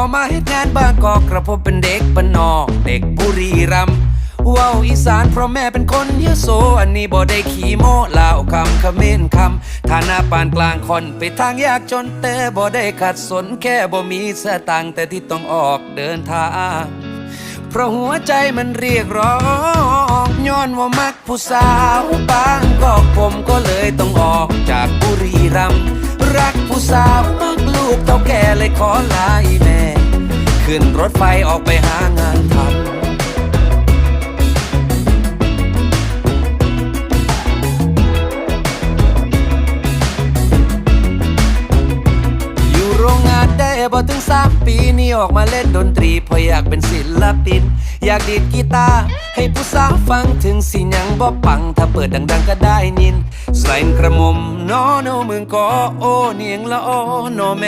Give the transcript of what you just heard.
เข้ามาเฮ็ดงานบางกอกกระผมเป็นเด็กบ้านนอก เด็กบุรีรัมย์ว้าอีสานเพราะแม่เป็นคนยโสอันนี้บ่ได้ขี้โมลาวคำเขม้นคำฐานะปานกลางคนไปทางยากจนแต่บ่ได้ขัดสนแค่บ่มีสตางแต่ที่ต้องออกเดินทางเพราะหัวใจมันเรียกร้องย้อนว่ามักผู้สาวบางกอกผมก็เลยต้องออกจากบุรีรัมย์รักผู้สาวมักลูกเท่าแก่เลยขอลาอีแม่ ขึ้นรถไฟออกไปหางานทำอยู่โรงงานได้บ่ถึงสามปีนี่ออกมาเล่นดนตรีเพราะอยากเป็นศิลปิน อยากดีดกีตาร์ให้ผู้สาวฟังถึงสิยังบ่ปัง ถ้าเปิดดัง ๆ ก็ได้ยิน ใส่กระมมนอโนมึงก็โอเนียงละโอโนแม